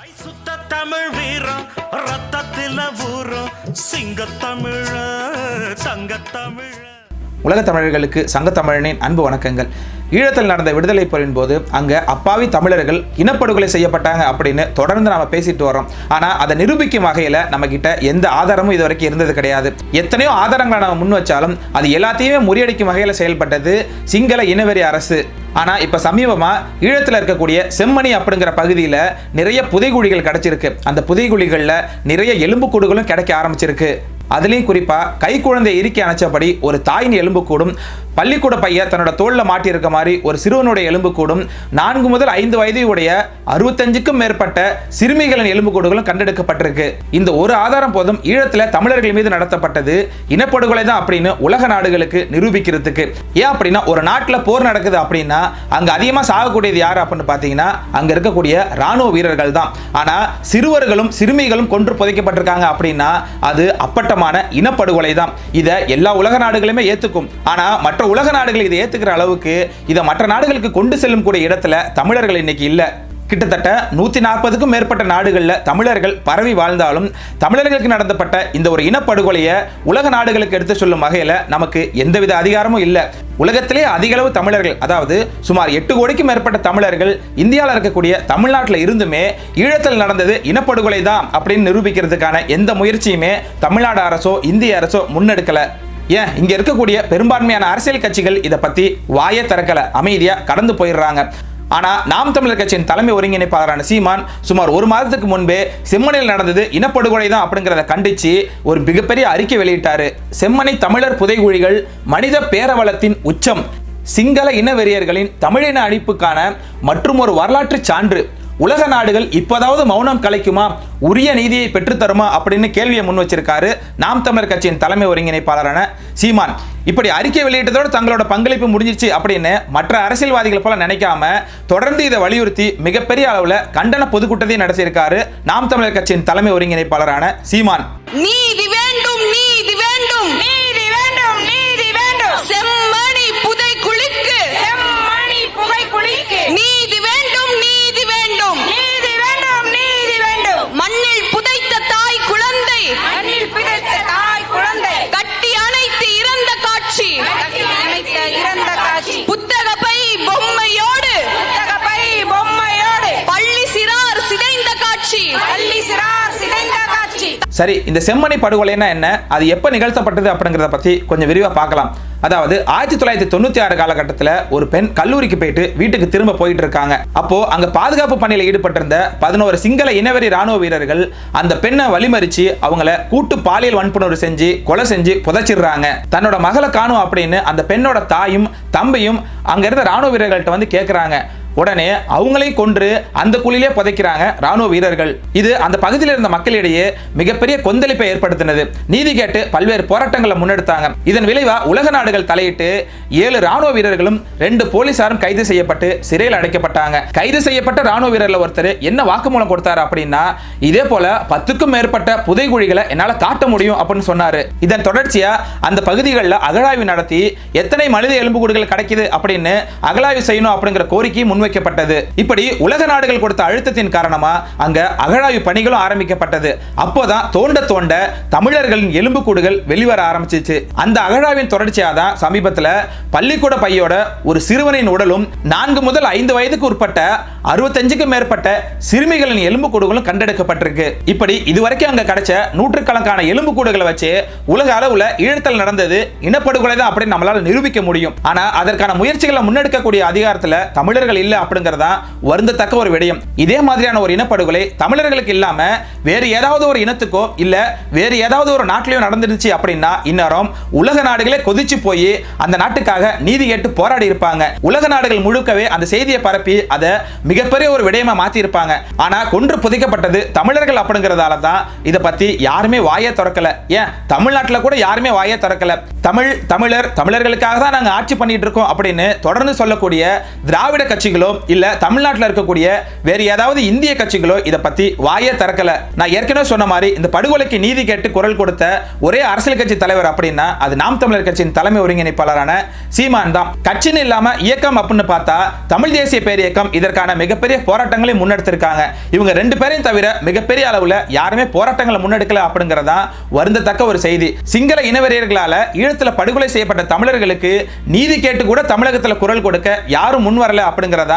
சுத்த தமிழ் வீரம் ரத்தத்தில ஊறும் சிங்கத்தமிழ தங்கத்தமிழ உலகத் தமிழர்களுக்கு சங்கத்தமிழனின் அன்பு வணக்கங்கள். ஈழத்தில் நடந்த விடுதலை போரின் போது அங்கே அப்பாவி தமிழர்கள் இனப்படுகொலை செய்யப்பட்டாங்க அப்படின்னு தொடர்ந்து நாம பேசிட்டு வரோம் ஆனால் அதை நிரூபிக்கும் வகையில் நம்மக்கிட்ட எந்த ஆதாரமும் இது வரைக்கும் இருந்தது கிடையாது. எத்தனையோ ஆதாரங்களை நம்ம முன் வச்சாலும் அது எல்லாத்தையுமே முறியடிக்கும் வகையில் செயல்பட்டது சிங்கள இனவெறி அரசு. ஆனால் இப்போ சமீபமாக ஈழத்தில் இருக்கக்கூடிய செம்மணி அப்படிங்கிற பகுதியில் நிறைய புதைகுழிகள் கிடைச்சிருக்கு. அந்த புதைகுழிகளில் நிறைய எலும்புக்கூடுகளும் கிடைக்க ஆரம்பிச்சிருக்கு. அதுலேயும் குறிப்பாக கை குழந்தை இறுக்கி அணைச்சபடி ஒரு தாயின் எலும்புக்கூடும் பள்ளிக்கூட பையன் தன்னோட தோளில் மாட்டியிருக்க மாதிரி ஒரு சிறுவனுடைய எலும்புக்கூடும் நான்கு முதல் ஐந்து வயது உடைய அறுபத்தஞ்சுக்கும் மேற்பட்ட சிறுமிகளின் எலும்புக்கூடுகளும் கண்டெடுக்கப்பட்டிருக்கு. இந்த ஒரு ஆதாரம் போதும் ஈழத்தில் தமிழர்கள் மீது நடத்தப்பட்டது இனப்படுகொலை தான் அப்படின்னு உலக நாடுகளுக்கு நிரூபிக்கிறதுக்கு. ஏன் அப்படின்னா ஒரு நாட்டில் போர் நடக்குது அப்படின்னா அங்கே அதிகமாக சாகக்கூடியது யார் அப்படின்னு பார்த்தீங்கன்னா அங்கே இருக்கக்கூடிய ராணுவ வீரர்கள் தான். ஆனால் சிறுவர்களும் சிறுமிகளும் கொன்று புதைக்கப்பட்டிருக்காங்க அப்படின்னா அது அப்பட்டமான இனப்படுகொலை தான் இதை எல்லா உலக நாடுகளுமே ஏற்றுக்கும் ஆனால் மற்ற உலக நாடுகள் இதை ஏற்றுக்கிற அளவுக்கு இதை மற்ற நாடுகளுக்கு கொண்டு செல்லும் கூடிய இடத்துல தமிழர்கள் இன்னைக்கு இல்லை. கிட்டத்தட்ட நூற்றி நாற்பதுக்கும் மேற்பட்ட நாடுகளில் தமிழர்கள் பரவி வாழ்ந்தாலும் தமிழர்களுக்கு நடத்தப்பட்ட இந்த ஒரு இனப்படுகொலையை உலக நாடுகளுக்கு எடுத்து சொல்லும் வகையில் நமக்கு எந்தவித அதிகாரமும் இல்லை. உலகத்திலே அதிக அளவு தமிழர்கள் அதாவது சுமார் எட்டு கோடிக்கும் மேற்பட்ட தமிழர்கள் இந்தியாவில் இருக்கக்கூடிய தமிழ்நாட்டில் இருந்துமே ஈழத்தில் நடந்தது இனப்படுகொலை தான் அப்படின்னு நிரூபிக்கிறதுக்கான எந்த முயற்சியுமே தமிழ்நாடு அரசோ இந்திய அரசோ முன்னெடுக்கலை. ஏன்? இங்க இருக்கக்கூடிய பெரும்பான்மையான அரசியல் கட்சிகள் இதை பத்தி வாயை திறக்கல. அமைதியா கடந்து போயிடுறாங்க. ஆனால் நாம் தமிழர் கட்சியின் தலைமை ஒருங்கிணைப்பாளரான சீமான் சுமார் ஒரு மாதத்துக்கு முன்பே செம்மனில் நடந்தது இனப்படுகொலை தான் அப்படிங்கிறத கண்டிச்சு ஒரு மிகப்பெரிய அறிக்கை வெளியிட்டார். செம்மனை தமிழர் புதைகுழிகள் மனித பேரவளத்தின் உச்சம் சிங்கள இனவெறியர்களின் தமிழின அழிப்புக்கான மற்றும் ஒரு வரலாற்று சான்று. உலக நாடுகள் இப்போதாவது மௌனம் கலைக்குமா? உரிய நீதியை பெற்றுத்தருமா? அப்படின்னு கேள்வியை முன் வச்சிருக்காரு நாம் தமிழர் கட்சியின் தலைமை ஒருங்கிணைப்பாளரான சீமான். இப்படி அறிக்கை வெளியிட்டதோடு தங்களோட பங்களிப்பு முடிஞ்சிச்சு அப்படின்னு மற்ற அரசியல்வாதிகள் போல நினைக்காம தொடர்ந்து இதை வலியுறுத்தி மிகப்பெரிய அளவில் கண்டன பொதுக்கூட்டத்தையும் நடத்தியிருக்காரு நாம் தமிழர் கட்சியின் தலைமை ஒருங்கிணைப்பாளரான சீமான். நீதி வேண்டும் நீதி வேண்டும். நீதி வேண்டும் நீதி வேண்டும். செம்மணி புதை குளிக்கு செம்மணி புகை குளிக்கு நீதி சரி இந்த செம்மணி படுகொலைன்னா என்ன? அது எப்போ நிகழ்த்தப்பட்டது அப்படிங்கிறத பற்றி கொஞ்சம் விரிவாக பார்க்கலாம். அதாவது ஆயிரத்தி தொள்ளாயிரத்தி தொண்ணூற்றி ஆறு காலகட்டத்தில் ஒரு பெண் கல்லூரிக்கு போயிட்டு வீட்டுக்கு திரும்ப போயிட்டு இருக்காங்க. அப்போ அங்கே பாதுகாப்பு பணியில் ஈடுபட்டிருந்த பதினோரு சிங்கள இனவெறி ராணுவ வீரர்கள் அந்த பெண்ணை வழிமறிச்சு அவங்கள கூட்டு பாலியல் வன்புணர்வு செஞ்சு கொலை செஞ்சு புதைச்சிடுறாங்க. தன்னோட மகளை காணும் அப்படின்னு அந்த பெண்ணோட தாயும் தம்பியும் அங்கே இருந்த ராணுவ வீரர்கள்ட்ட வந்து கேட்குறாங்க உடனே அவங்களையும் கொன்று அந்த குழியிலே புதைக்கிறாங்க ராணுவ வீரர்கள். இது அந்த பகுதியில் இருந்த மக்களிடையே மிகப்பெரிய கொந்தளிப்பை ஏற்படுத்தினது. நீதி கேட்டு பல்வேறு போராட்டங்களை முன்னெடுத்தாங்க. இதன் விளைவா உலக நாடுகள் தலையிட்டு ஏழு ராணுவ வீரர்களும் ரெண்டு போலீசாரும் கைது செய்யப்பட்டு சிறையில் அடைக்கப்பட்டாங்க. கைது செய்யப்பட்ட ராணுவ வீரர்ல ஒருத்தர் என்ன வாக்குமூலம் கொடுத்தாரு அப்படின்னா இதே போல பத்துக்கும் மேற்பட்ட புதைகுழிகளை என்னால காட்ட முடியும் அப்படின்னு சொன்னாரு. இதன் தொடர்ச்சியா அந்த பகுதிகளில் அகழாய்வு நடத்தி எத்தனை மனித எலும்புகூடுகள் கிடைக்குது அப்படின்னு அகழாய்வு செய்யணும் அப்படிங்கிற கோரிக்கை முன்வைக்கப்பட்டது. இப்படி உலக நாடுகள் கொடுத்த அழுத்தத்தின் காரணமா அங்க அகழாய்வு பணிகளும் ஆரம்பிக்கப்பட்டது. அப்போதான் தோண்ட தோண்ட தமிழர்களின் எலும்புக்கூடுகள் வெளிவர ஆரம்பிச்சிச்சு. அந்த அகழாவின் தொடர்ச்சியா தான் சமீபத்துல பள்ளிக்கூட பையோட ஒரு சிறுவனின் உடலும் நான்கு முதல் ஐந்து வயதுக்கு உட்பட்ட அறுபத்தஞ்சுக்கும் மேற்பட்ட சிறுமிகளின் எலும்புக்கூடுகளும் கண்டெடுக்கப்பட்டிருக்கு. இப்படி இதுவரைக்கும் அங்க கிடைச்ச நூற்றுக்கணக்கான எலும்புக்கூடுகளை வச்சு உலக அளவுல ஈழத்தல் நடந்தது இனப்படுகொலை தான் அப்படின்னு நம்மளால நிரூபிக்க முடியும். ஆனா அதற்கான முயற்சிகளை முன்னெடுக்கக்கூடிய அதிகாரத்துல தமிழர்கள் இல்லை. இல்லை அப்படிங்கறதா வருந்தத்தக்க ஒரு விடயம். இதே மாதிரியான ஒரு இனப்படுகொலை தமிழர்களுக்கு இல்லாம வேறு ஏதாவது ஒரு இனத்துக்கோ இல்ல வேறு ஏதாவது ஒரு நாட்டிலையும் நடந்துருச்சு அப்படின்னா இந்நேரம் உலக நாடுகளே கொதிச்சு போய் அந்த நாட்டுக்காக நீதி கேட்டு போராடி இருப்பாங்க. உலக நாடுகள் முழுக்கவே அந்த செய்தியை பரப்பி அதை மிகப்பெரிய ஒரு விடயமா மாத்தி இருப்பாங்க ஆனா கொன்று புதைக்கப்பட்டது தமிழர்கள் அப்படிங்கறதால தான் இதை பத்தி யாருமே வாயே திறக்கல. ஏன்? தமிழ்நாட்டில் கூட யாருமே வாயே திறக்கல. தமிழ் தமிழர் தமிழர்களுக்காக தான் நாங்கள் ஆட்சி பண்ணிட்டு இருக்கோம் அப்படின்னு தொடர்ந்து சொல்லக்கூடிய திராவிட கட்சிகளும் கட்சிகளோ இல்லை தமிழ்நாட்டில் இருக்கக்கூடிய வேறு ஏதாவது இந்திய கட்சிகளோ இதை பற்றி வாயே திறக்கல. நான் ஏற்கனவே சொன்ன மாதிரி இந்த படுகொலைக்கு நீதி கேட்டு குரல் கொடுத்த ஒரே அரசியல் கட்சி தலைவர் அப்படின்னா அது நாம் தமிழர் கட்சியின் தலைமை ஒருங்கிணைப்பாளரான சீமான் தான். கட்சின்னு இல்லாமல் இயக்கம் அப்படின்னு பார்த்தா தமிழ் தேசிய பேர் இயக்கம் இதற்கான மிகப்பெரிய போராட்டங்களை முன்னெடுத்திருக்காங்க. இவங்க ரெண்டு பேரையும் தவிர மிகப்பெரிய அளவுல யாருமே போராட்டங்களை முன்னெடுக்கல அப்படிங்கிறதா வருந்தத்தக்க ஒரு செய்தி. சிங்கள இனவெறியர்களால ஈழத்துல படுகொலை செய்யப்பட்ட தமிழர்களுக்கு நீதி கேட்டு கூட தமிழகத்துல குரல் கொடுக்க யாரும் முன் வரல அப்படிங்கிறத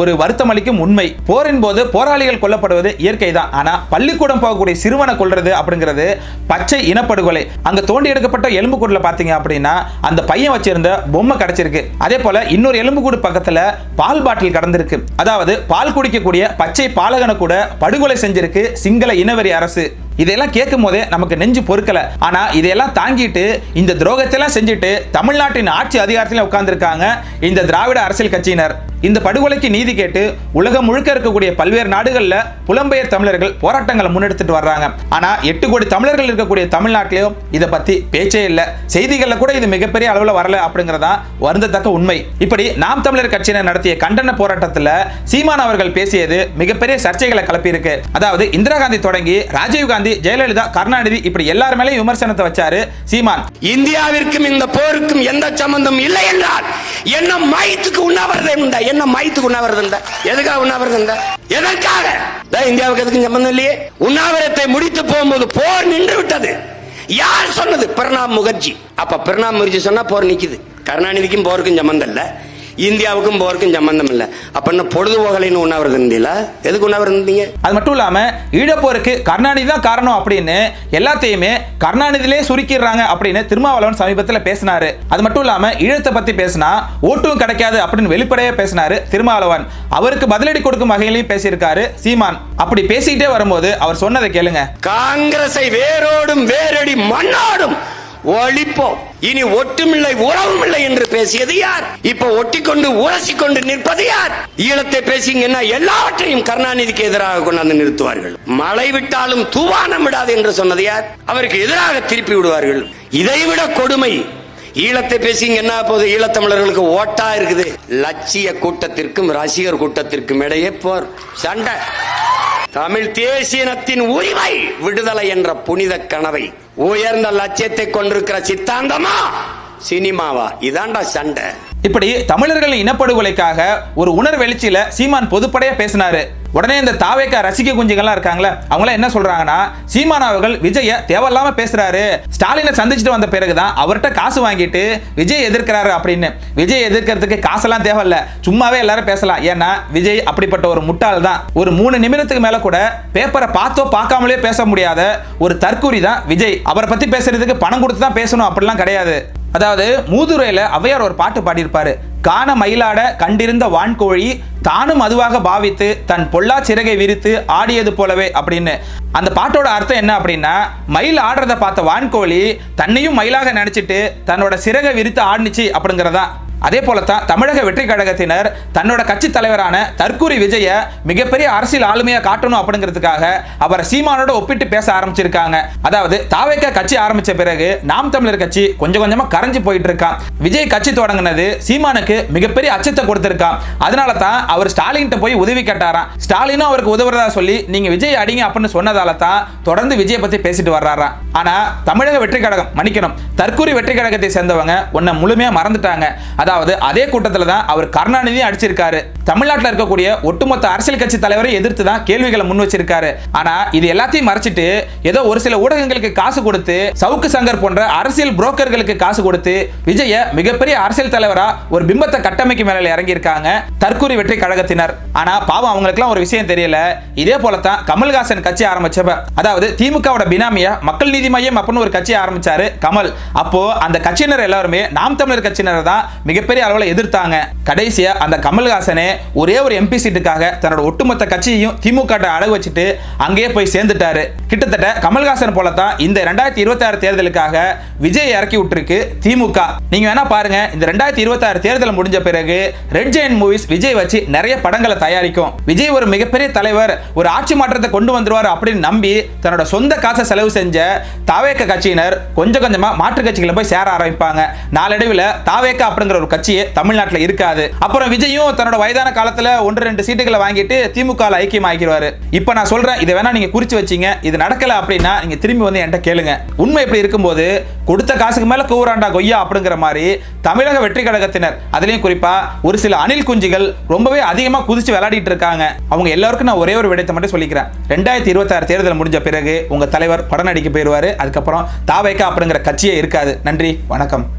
ஒரு வருத்தம் அளிக்கும் உண்மை. போரின் போது போராளிகள் கொல்லப்படுவது இயற்கை தான் ஆனால் பள்ளிக்கூடம் போகக்கூடிய சிறுவனை கொல்றது அப்படிங்கிறது பச்சை இனப்படுகொலை. அங்க தோண்டி எடுக்கப்பட்ட எலும்புக்கூடுல பார்த்தீங்க அப்படின்னா அந்த பையன் வச்சிருந்த பொம்மை கிடைச்சிருக்கு. அதே போல இன்னொரு எலும்புக்கூடு பக்கத்துல பால் பாட்டில் கடந்திருக்கு. அதாவது பால் குடிக்கக்கூடிய பச்சை பாலகனை கூட படுகொலை செஞ்சிருக்கு சிங்கள இனவெறி அரசு. இதெல்லாம் கேட்கும் போதே நமக்கு நெஞ்சு பொறுக்கல. ஆனா இதையெல்லாம் தாங்கிட்டு இந்த துரோகத்தை எல்லாம் செஞ்சுட்டு தமிழ்நாட்டின் ஆட்சி அதிகாரத்தில் உட்கார்ந்துருக்காங்க இந்த திராவிட அரசியல் கட்சியினர். இந்த படுகொலைக்கு நீதி கேட்டு உலகம் முழுக்க இருக்கக்கூடிய பல்வேறு நாடுகளில் புலம்பெயர் தமிழர்கள் போராட்டங்களை முன்னெடுத்துட்டு வர்றாங்க. ஆனா எட்டு கோடி தமிழர்கள் இருக்கக்கூடிய தமிழ்நாட்டிலையும் இதை பத்தி பேச்சே இல்லை. செய்திகளில் கூட இது மிகப்பெரிய அளவுல வரல அப்படிங்கறதா வருந்தத்தக்க உண்மை. இப்படி நாம் தமிழர் கட்சியினர் நடத்திய கண்டன போராட்டத்தில் சீமான் அவர்கள் பேசியது மிகப்பெரிய சர்ச்சைகளை கிளப்பியிருக்கு. அதாவது இந்திரா காந்தி தொடங்கி ராஜீவ் காந்தி ஜெயலலிதா கருணாநிதி இப்படி எல்லார் மேலேயும் விமர்சனத்தை வச்சாரு சீமான். இந்தியாவிற்கும் இந்த போருக்கும் எந்த சம்பந்தம் இல்லை என்றால் என்ன மயத்துக்கு உண்ணாவிரதம் இருந்தா என்ன மயத்துக்கு உண்ணாவிரதம் இருந்தா எதுக்காக உண்ணாவிரதம் இருந்தா? எதற்காக? இந்தியாவுக்கு எதுக்கும் சம்பந்தம் இல்லையே. உண்ணாவிரத்தை முடித்து போகும்போது போர் நின்று விட்டது. யார் சொன்னது? பிரணாப் முகர்ஜி. அப்ப பிரணாப் முகர்ஜி சொன்னா போர் நிக்குது. கருணாநிதிக்கும் போருக்கும் சம்பந்தம் இல்ல. இந்தியாவுக்கும் போருக்கும் சம்பந்தம் இல்ல அப்ப என்ன பொழுதுபோகலைன்னு உண்ணாவிரதம் இருந்தீங்களா? எதுக்கு உண்ணாவிரதம் இருந்தீங்க? அது மட்டும் இல்லாம ஈழப்போருக்கு கருணாநிதி தான் காரணம் அப்படின்னு எல்லாத்தையுமே கருணாநிதியிலே சுருக்கிடுறாங்க அப்படின்னு திருமாவளவன் சமீபத்தில் பேசினாரு. அது மட்டும் இல்லாம ஈழத்தை பத்தி பேசினா ஓட்டும் கிடைக்காது அப்படின்னு வெளிப்படையா பேசினாரு திருமாவளவன். அவருக்கு பதிலடி கொடுக்கும் வகையிலையும் பேசியிருக்காரு சீமான். அப்படி பேசிக்கிட்டே வரும்போது அவர் சொன்னதை கேளுங்க. காங்கிரஸை வேரோடும் வேரடி மண்ணாடும் ஒழிப்போம். இனி ஒட்டுமில்லை உறவும் இல்லை என்று பேசியது யார்? இப்ப ஒட்டிக்கொண்டு உரசிக்கொண்டு நிற்பது யார்? ஈழத்தை பேசிங்கன்னா எல்லாவற்றையும் கருணாநிதிக்கு எதிராக கொண்டாந்து நிறுத்துவார்கள். மழை விட்டாலும் தூவானம் விடாது என்று சொன்னது யார்? அவருக்கு எதிராக திருப்பி விடுவார்கள். இதைவிட கொடுமை. ஈழத்தை பேசிங்க என்ன போது ஈழத்தமிழர்களுக்கு ஓட்டா இருக்குது. லட்சிய கூட்டத்திற்கும் ரசிகர் கூட்டத்திற்கும் இடையே போர் சண்டை. தமிழ் தேசியனத்தின் உரிமை விடுதலை என்ற புனித கனவை உயர்ந்த லட்சியத்தை கொண்டிருக்கிற சித்தாந்தமா? சினிமாவா? இதாண்டா சண்டை. இப்படி தமிழர்களின் இனப்படுகொலைக்காக ஒரு உணர்வெழுச்சியில சீமான் பொதுப்படையா பேசினாரு. உடனே இந்த தாவேக்கா ரசிக்க குஞ்சுகள்லாம் இருக்காங்களே அவங்களாம் என்ன சொல்றாங்கன்னா சீமான் அவர்கள் விஜய தேவையில்லாம பேசுறாரு. ஸ்டாலினை சந்திச்சுட்டு வந்த பிறகுதான் அவர்கிட்ட காசு வாங்கிட்டு விஜய் எதிர்க்கிறாரு அப்படின்னு. விஜய் எதிர்க்கிறதுக்கு காசெல்லாம் தேவையில்ல. சும்மாவே எல்லாரும் பேசலாம். ஏன்னா விஜய் அப்படிப்பட்ட ஒரு முட்டாள் தான். ஒரு மூணு நிமிடத்துக்கு மேல கூட பேப்பரை பார்த்தோ பார்க்காமலே பேச முடியாத ஒரு தற்கூரி தான் விஜய். அவரை பத்தி பேசுறதுக்கு பணம் கொடுத்து தான் பேசணும் அப்படிலாம் கிடையாது. அதாவது மூதுரையில் அவையார் ஒரு பாட்டு பாடியிருப்பாரு. காண மயிலாட கண்டிருந்த வான்கோழி தானும் அதுவாக பாவித்து தன் பொல்லா சிறகை விரித்து ஆடியது போலவே அப்படின்னு. அந்த பாட்டோட அர்த்தம் என்ன அப்படின்னா மயில் ஆடுறத பார்த்த வான்கோழி தன்னையும் மயிலாக நினைச்சிட்டு தன்னோட சிறகை விரித்து ஆடினுச்சு அப்படிங்கிறதான் அதே போலத்தான் தமிழக வெற்றி கழகத்தினர் தன்னோட கட்சி தலைவரான தற்கூரி விஜய மிகப்பெரிய அரசியல் ஆளுமையா காட்டணும் அப்படிங்கிறதுக்காக அவரை சீமானோட ஒப்பிட்டு பேச ஆரம்பிச்சிருக்காங்க. அதாவது தாவைக்க கட்சி ஆரம்பிச்ச பிறகு நாம் தமிழர் கட்சி கொஞ்சம் கொஞ்சமா கரைஞ்சு போயிட்டு இருக்கான். விஜய் கட்சி தொடங்கினது சீமானுக்கு மிகப்பெரிய அச்சத்தை கொடுத்திருக்கான். அதனால தான் அவர் ஸ்டாலின்கிட்ட போய் உதவி கேட்டாராம். ஸ்டாலினும் அவருக்கு உதவுறதா சொல்லி நீங்க விஜய் அடிங்க அப்படின்னு சொன்னதால தான் தொடர்ந்து விஜய் பத்தி பேசிட்டு வர்றாராம். ஆனா தமிழக வெற்றி கழகம் மன்னிக்கணும் தற்கூரி வெற்றி கழகத்தை சேர்ந்தவங்க உன்னை முழுமையா மறந்துட்டாங்க. அதாவது அதே கூட்டத்துல தான் அவர் கருணாநிதியும் அடிச்சிருக்காரு. தமிழ்நாட்டில் இருக்கக்கூடிய ஒட்டுமொத்த அரசியல் கட்சி தலைவரை எதிர்த்து தான் கேள்விகளை முன் வச்சிருக்காரு. ஆனா இது எல்லாத்தையும் மறைச்சிட்டு ஏதோ ஒரு சில ஊடகங்களுக்கு காசு கொடுத்து சவுக்கு சங்கர் போன்ற அரசியல் புரோக்கர்களுக்கு காசு கொடுத்து விஜய மிகப்பெரிய அரசியல் தலைவரா ஒரு பிம்ப கட்டமைக்கும் வேலையில் இறங்கி இருக்காங்க தற்கூரி வெற்றி கழகத்தினர். ஆனா பாவம் அவங்களுக்குலாம் ஒரு விஷயம் தெரியல. இதே போலத்தான் கமல்ஹாசன் கட்சி ஆரம்பிச்சப்ப அதாவது திமுகவோட பினாமியா மக்கள் நீதி மையம் அப்படின்னு ஒரு கட்சி ஆரம்பிச்சாரு கமல். அப்போ அந்த கட்சியினர் எல்லாருமே நாம் தமிழர் கட்சியினர் தான் மிகப்பெரிய அளவில் எதிர்த்தாங்க. கடைசியா அந்த கமல்ஹாசனே ஒரே ஒரு எம்பி சீட்டுக்காக தன்னோட ஒட்டுமொத்த கட்சியையும் திமுக அழகு வச்சுட்டு அங்கேயே போய் சேர்ந்துட்டாரு. கிட்டத்தட்ட கமல்ஹாசன் போல தான் இந்த ரெண்டாயிரத்தி இருபத்தி ஆறு தேர்தலுக்காக விஜய் இறக்கி விட்டுருக்கு திமுக. நீங்க வேணா பாருங்க இந்த ரெண்டாயிரத்தி இருபத்தி ஆறு தேர்தல் படங்கள் முடிஞ்ச பிறகு ரெட் ஜெயின் மூவிஸ் விஜய் வச்சு நிறைய படங்களை தயாரிக்கும். விஜய் ஒரு மிகப்பெரிய தலைவர் ஒரு ஆட்சி மாற்றத்தை கொண்டு வந்துருவார் அப்படின்னு நம்பி தன்னோட சொந்த காசை செலவு செஞ்ச தாவேக்க கட்சியினர் கொஞ்சம் கொஞ்சமா மாற்று கட்சிகளை போய் சேர ஆரம்பிப்பாங்க. நாளடைவில் தாவேக்கா அப்படிங்கிற ஒரு கட்சியே தமிழ்நாட்டில் இருக்காது. அப்புறம் விஜயும் தன்னோட வயதான காலத்துல ஒன்று ரெண்டு சீட்டுகளை வாங்கிட்டு திமுக ஐக்கியம் ஆகிடுவாரு இப்போ நான் சொல்றேன் இதை வேணா நீங்க குறிச்சு வச்சிங்க. இது நடக்கல அப்படின்னா நீங்க திரும்பி வந்து என்கிட்ட கேளுங்க. உண்மை இப்படி இருக்கும்போது கொடுத்த காசுக்கு மேல கூறாண்டா கொய்யா அப்படிங்கிற மாதிரி தமிழக வெற்றி கழகத்தினர் அதுலேயும் குறிப்பாக ஒரு சில அணில் குஞ்சுகள் ரொம்பவே அதிகமாக குதிச்சு விளையாடிட்டு இருக்காங்க. அவங்க எல்லாருக்கும் நான் ஒரே ஒரு விடயத்தை மட்டும் சொல்லிக்கிறேன். ரெண்டாயிரத்தி இருபத்தாறு தேர்தல் முடிஞ்ச பிறகு உங்கள் தலைவர் படம் நடிக்க போயிடுவார். அதுக்கப்புறம் தாவைக்கா அப்படிங்கிற கட்சியே இருக்காது. நன்றி வணக்கம்.